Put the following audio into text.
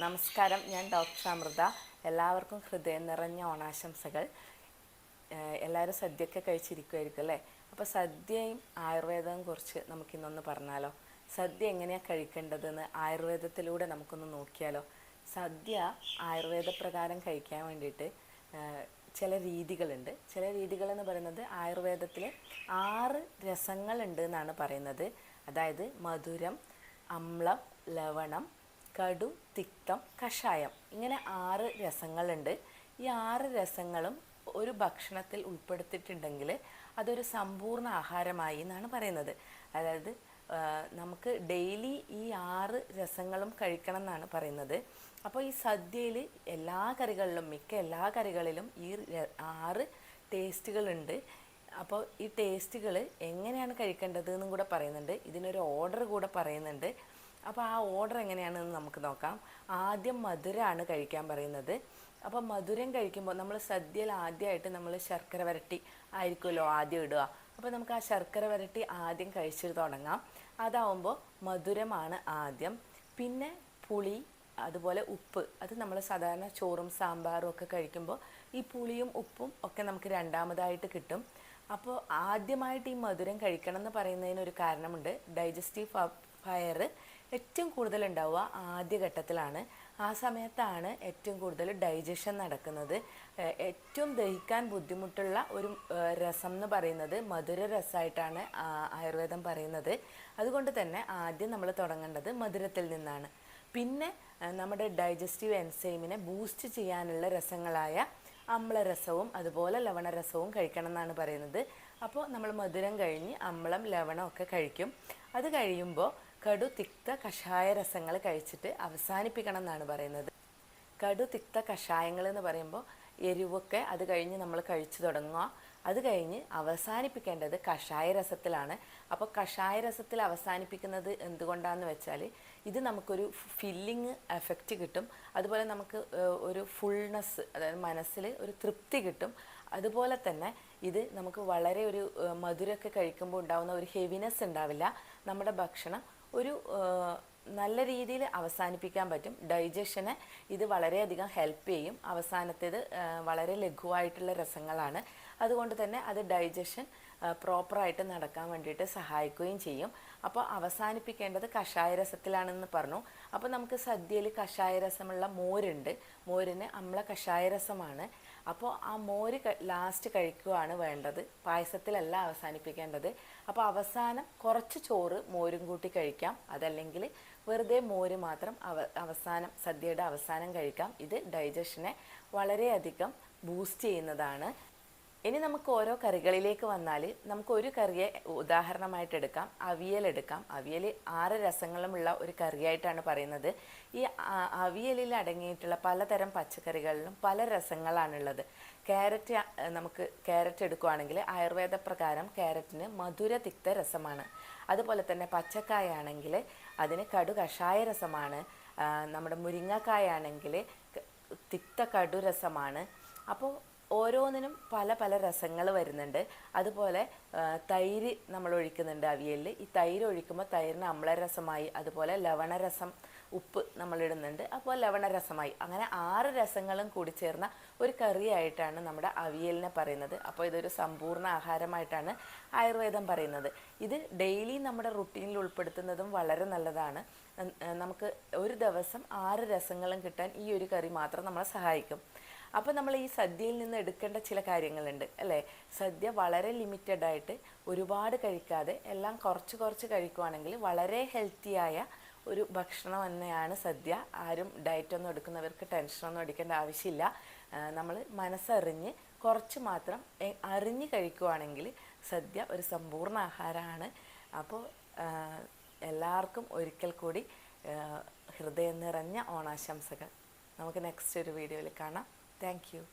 നമസ്കാരം ഞാൻ ഡോക്ടർ അമൃത. എല്ലാവർക്കും ഹൃദയം നിറഞ്ഞ ഓണാശംസകൾ. എല്ലാവരും സദ്യയൊക്കെ കഴിച്ചിരിക്കുമായിരിക്കും അല്ലേ? അപ്പോൾ സദ്യയും ആയുർവേദവും കുറിച്ച് നമുക്കിന്നൊന്ന് പറഞ്ഞാലോ? സദ്യ എങ്ങനെയാണ് കഴിക്കേണ്ടതെന്ന് ആയുർവേദത്തിലൂടെ നമുക്കൊന്ന് നോക്കിയാലോ? സദ്യ ആയുർവേദ പ്രകാരം കഴിക്കാൻ വേണ്ടിയിട്ട് ചില രീതികളുണ്ട്. ചില രീതികൾ എന്ന് പറയുന്നത് ആയുർവേദത്തിൽ ആറ് രസങ്ങളുണ്ട് എന്നാണ് പറയുന്നത്. അതായത് മധുരം അമ്ലം ലവണം കടു തിക്തം കഷായം ഇങ്ങനെ ആറ് രസങ്ങളുണ്ട്. ഈ ആറ് രസങ്ങളും ഒരു ഭക്ഷണത്തിൽ ഉൾപ്പെടുത്തിയിട്ടുണ്ടെങ്കിൽ അതൊരു സമ്പൂർണ ആഹാരമായി എന്നാണ് പറയുന്നത്. അതായത് നമുക്ക് ഡെയിലി ഈ ആറ് രസങ്ങളും കഴിക്കണം എന്നാണ് പറയുന്നത്. അപ്പോൾ ഈ സദ്യയിൽ എല്ലാ കറികളിലും മിക്ക എല്ലാ കറികളിലും ഈ ആറ് ടേസ്റ്റുകളുണ്ട്. അപ്പോൾ ഈ ടേസ്റ്റുകൾ എങ്ങനെയാണ് കഴിക്കേണ്ടത് എന്നും കൂടെ പറയുന്നുണ്ട്. ഇതിനൊരു ഓർഡർ കൂടെ പറയുന്നുണ്ട്. അപ്പോൾ ആ ഓർഡർ എങ്ങനെയാണെന്ന് നമുക്ക് നോക്കാം. ആദ്യം മധുരമാണ് കഴിക്കാൻ പറയുന്നത്. അപ്പോൾ മധുരം കഴിക്കുമ്പോൾ നമ്മൾ സദ്യയിൽ ആദ്യമായിട്ട് നമ്മൾ ശർക്കര വരട്ടി ആയിരിക്കുമല്ലോ ആദ്യം ഇടുക. അപ്പോൾ നമുക്ക് ആ ശർക്കര വരട്ടി ആദ്യം കഴിച്ചിട്ട് തുടങ്ങാം. അതാവുമ്പോൾ മധുരമാണ് ആദ്യം. പിന്നെ പുളി അതുപോലെ ഉപ്പ്. അത് നമ്മൾ സാധാരണ ചോറും സാമ്പാറും ഒക്കെ കഴിക്കുമ്പോൾ ഈ പുളിയും ഉപ്പും ഒക്കെ നമുക്ക് രണ്ടാമതായിട്ട് കിട്ടും. അപ്പോൾ ആദ്യമായിട്ട് ഈ മധുരം കഴിക്കണം എന്ന് പറയുന്നതിന് ഒരു കാരണമുണ്ട് ഡൈജസ്റ്റീവ് ഫയർ ഏറ്റവും കൂടുതൽ ഉണ്ടാവുക ആദ്യഘട്ടത്തിലാണ്. ആ സമയത്താണ് ഏറ്റവും കൂടുതൽ ഡൈജഷൻ നടക്കുന്നത്. ഏറ്റവും ദഹിക്കാൻ ബുദ്ധിമുട്ടുള്ള ഒരു രസം എന്ന് പറയുന്നത് മധുര രസമായിട്ടാണ് ആയുർവേദം പറയുന്നത്. അതുകൊണ്ട് തന്നെ ആദ്യം നമ്മൾ തുടങ്ങേണ്ടത് മധുരത്തിൽ നിന്നാണ്. പിന്നെ നമ്മുടെ ഡൈജസ്റ്റീവ് എൻസൈമിനെ ബൂസ്റ്റ് ചെയ്യാനുള്ള രസങ്ങളായ അമ്ലരസവും അതുപോലെ ലവണരസവും കഴിക്കണം എന്നാണ് പറയുന്നത്. അപ്പോൾ നമ്മൾ മധുരം കഴിഞ്ഞ് അമ്ലം ലവണം ഒക്കെ കഴിക്കും. അത് കഴിയുമ്പോൾ കടു തിക്ത കഷായ രസങ്ങൾ കഴിച്ചിട്ട് അവസാനിപ്പിക്കണം എന്നാണ് പറയുന്നത്. കടു തിക്ത കഷായങ്ങൾ എന്ന് പറയുമ്പോൾ എരിവൊക്കെ അത് കഴിഞ്ഞ് നമ്മൾ കഴിച്ചു തുടങ്ങുക. അത് കഴിഞ്ഞ് അവസാനിപ്പിക്കേണ്ടത് കഷായ രസത്തിലാണ് അപ്പോൾ കഷായ രസത്തിൽ അവസാനിപ്പിക്കുന്നത് എന്തുകൊണ്ടാണെന്ന് വെച്ചാൽ ഇത് നമുക്കൊരു ഫില്ലിങ് എഫക്റ്റ് കിട്ടും. അതുപോലെ നമുക്ക് ഒരു ഫുൾനെസ് അതായത് മനസ്സിൽ ഒരു തൃപ്തി കിട്ടും. അതുപോലെ തന്നെ ഇത് നമുക്ക് വളരെ ഒരു മധുരമൊക്കെ കഴിക്കുമ്പോൾ ഉണ്ടാകുന്ന ഒരു ഹെവിനെസ് ഉണ്ടാവില്ല. നമ്മുടെ ഭക്ഷണം ഒരു നല്ല രീതിയിൽ അവസാനിപ്പിക്കാൻ പറ്റും. ഡൈജഷനെ ഇത് വളരെയധികം ഹെൽപ്പ് ചെയ്യും. അവസാനത്തേത് വളരെ ലഘുവായിട്ടുള്ള രസങ്ങളാണ്. അതുകൊണ്ട് തന്നെ അത് ഡൈജഷൻ പ്രോപ്പറായിട്ട് നടക്കാൻ വേണ്ടിയിട്ട് സഹായിക്കുകയും ചെയ്യും. അപ്പോൾ അവസാനിപ്പിക്കേണ്ടത് കഷായ രസത്തിലാണെന്ന് പറഞ്ഞു. അപ്പോൾ നമുക്ക് സദ്യയിൽ കഷായ രസമുള്ള മോരുണ്ട്. മോരിന് അമ്ല കഷായ രസമാണ് അപ്പോൾ ആ മോര് ലാസ്റ്റ് കഴിക്കുകയാണ് വേണ്ടത്. പായസത്തിലല്ല അവസാനിപ്പിക്കേണ്ടത്. അപ്പോൾ അവസാനം കുറച്ച് ചോറ് മോരും കൂട്ടി കഴിക്കാം. അതല്ലെങ്കിൽ വെറുതെ മോര് മാത്രം അവ അവസാനം സദ്യയുടെ അവസാനം കഴിക്കാം. ഇത് ഡൈജഷനെ വളരെയധികം ബൂസ്റ്റ് ചെയ്യുന്നതാണ്. ഇനി നമുക്ക് ഓരോ കറികളിലേക്ക് വന്നാൽ നമുക്ക് ഒരു കറിയെ ഉദാഹരണമായിട്ട് എടുക്കാം. അവിയൽ എടുക്കാം. അവിയൽ ആറ് രസങ്ങളുമുള്ള ഒരു കറിയായിട്ടാണ് പറയുന്നത്. ഈ അവിയലിൽ അടങ്ങിയിട്ടുള്ള പലതരം പച്ചക്കറികളിലും പല രസങ്ങളാണുള്ളത്. ക്യാരറ്റ് നമുക്ക് ക്യാരറ്റ് എടുക്കുകയാണെങ്കിൽ ആയുർവേദ പ്രകാരം ക്യാരറ്റിന് മധുര തിക്ത രസമാണ്. അതുപോലെ തന്നെ പച്ചക്കായ ആണെങ്കിൽ അതിന് കടു കഷായ രസമാണ്. നമ്മുടെ മുരിങ്ങക്കായ ആണെങ്കിൽ തിക്ത കടു രസമാണ്. അപ്പോൾ ഓരോന്നിനും പല പല രസങ്ങൾ വരുന്നുണ്ട്. അതുപോലെ തൈര് നമ്മൾ ഒഴിക്കുന്നുണ്ട് അവിയലിൽ. ഈ തൈര് ഒഴിക്കുമ്പോൾ തൈരിന് അമ്ലരസമായി അതുപോലെ ലവണരസം ഉപ്പ് നമ്മൾ ഇടുന്നുണ്ട്. അപ്പോൾ ലവണരസമായി. അങ്ങനെ ആറ് രസങ്ങളും കൂടി ചേർന്ന ഒരു കറിയായിട്ടാണ് നമ്മുടെ അവിയലിനെ പറയുന്നത്. അപ്പോൾ ഇതൊരു സമ്പൂർണ ആഹാരമായിട്ടാണ് ആയുർവേദം പറയുന്നത്. ഇത് ഡെയിലി നമ്മുടെ റുട്ടീനിൽ ഉൾപ്പെടുത്തുന്നതും വളരെ നല്ലതാണ്. നമുക്ക് ഒരു ദിവസം ആറ് രസങ്ങളും കിട്ടാൻ ഈ ഒരു കറി മാത്രം നമ്മളെ സഹായിക്കും. അപ്പോൾ നമ്മൾ ഈ സദ്യയിൽ നിന്ന് എടുക്കേണ്ട ചില കാര്യങ്ങളുണ്ട് അല്ലേ? സദ്യ വളരെ ലിമിറ്റഡ് ആയിട്ട് ഒരുപാട് കഴിക്കാതെ എല്ലാം കുറച്ച് കുറച്ച് കഴിക്കുവാണെങ്കിൽ വളരെ ഹെൽത്തിയായ ഒരു ഭക്ഷണം തന്നെയാണ് സദ്യ. ആരും ഡയറ്റ് ഒന്നും എടുക്കുന്നവർക്ക് ടെൻഷനൊന്നും എടുക്കേണ്ട ആവശ്യമില്ല. നമ്മൾ മനസ്സറിഞ്ഞ് കുറച്ച് മാത്രം അറിഞ്ഞ് കഴിക്കുവാണെങ്കിൽ സദ്യ ഒരു സമ്പൂർണ ആഹാരമാണ്. അപ്പോൾ എല്ലാവർക്കും ഒരിക്കൽ കൂടി ഹൃദയം നിറഞ്ഞ ഓണാശംസകൾ. നമുക്ക് നെക്സ്റ്റ് ഒരു വീഡിയോയിൽ കാണാം. Thank you.